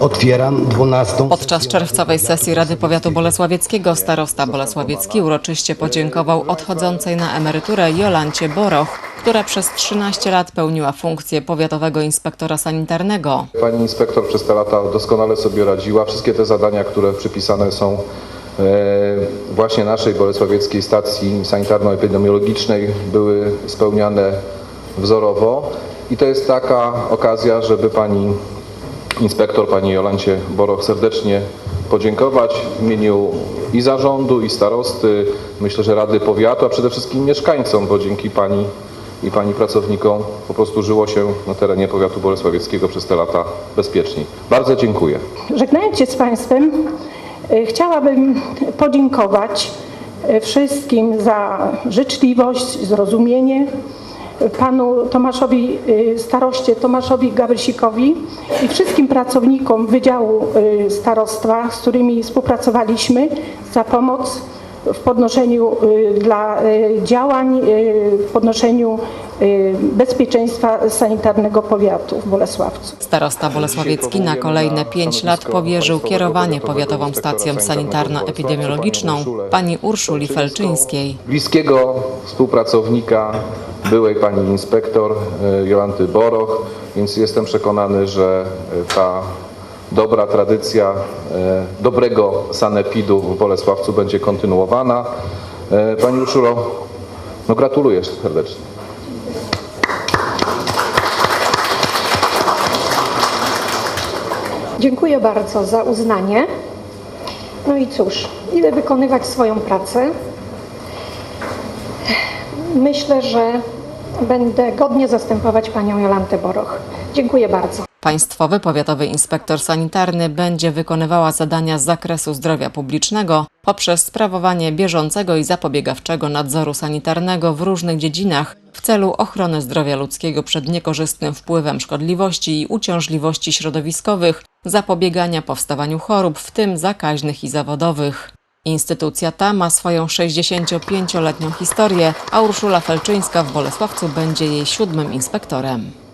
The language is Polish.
Otwieram 12. Podczas czerwcowej sesji Rady Powiatu Bolesławieckiego starosta Bolesławiecki uroczyście podziękował odchodzącej na emeryturę Jolancie Boroch, która przez 13 lat pełniła funkcję powiatowego inspektora sanitarnego. Pani inspektor przez te lata doskonale sobie radziła. Wszystkie te zadania, które przypisane są e, właśnie naszej bolesławieckiej stacji sanitarno-epidemiologicznej były spełniane wzorowo. I to jest taka okazja, żeby pani inspektor, pani Jolancie Boroch serdecznie podziękować w imieniu i zarządu, i starosty, myślę, że Rady Powiatu, a przede wszystkim mieszkańcom, bo dzięki pani i pani pracownikom po prostu żyło się na terenie powiatu bolesławieckiego przez te lata bezpieczniej. Bardzo dziękuję. Żegnając się z Państwem, e, chciałabym podziękować e, wszystkim za życzliwość, zrozumienie, panu Tomaszowi, e, staroście Tomaszowi Gawrysikowi i wszystkim pracownikom Wydziału e, Starostwa, z którymi współpracowaliśmy za pomoc w podnoszeniu y, dla y, działań, y, w podnoszeniu bezpieczeństwa sanitarnego powiatu w Bolesławcu. Starosta Bolesławiecki na kolejne 5 lat powierzył kierowanie powiatową stacją sanitarno-epidemiologiczną pani Urszuli Felczyńskiej. bliskiego współpracownika byłej pani inspektor Jolanty Boroch, więc jestem przekonany, że ta dobra tradycja e, dobrego sanepidu w Bolesławcu będzie kontynuowana. E, Pani Urszulo, no gratuluję serdecznie. Dziękuję bardzo za uznanie. No i cóż, idę wykonywać swoją pracę. Myślę, że będę godnie zastępować panią Jolantę Boroch. Dziękuję bardzo. Państwowy Powiatowy Inspektor Sanitarny będzie wykonywała zadania z zakresu zdrowia publicznego poprzez sprawowanie bieżącego i zapobiegawczego nadzoru sanitarnego w różnych dziedzinach w celu ochrony zdrowia ludzkiego przed niekorzystnym wpływem szkodliwości i uciążliwości środowiskowych, zapobiegania powstawaniu chorób, w tym zakaźnych i zawodowych. Instytucja ta ma swoją 65-letnią historię, a Urszula Felczyńska w Bolesławcu będzie jej siódmym inspektorem.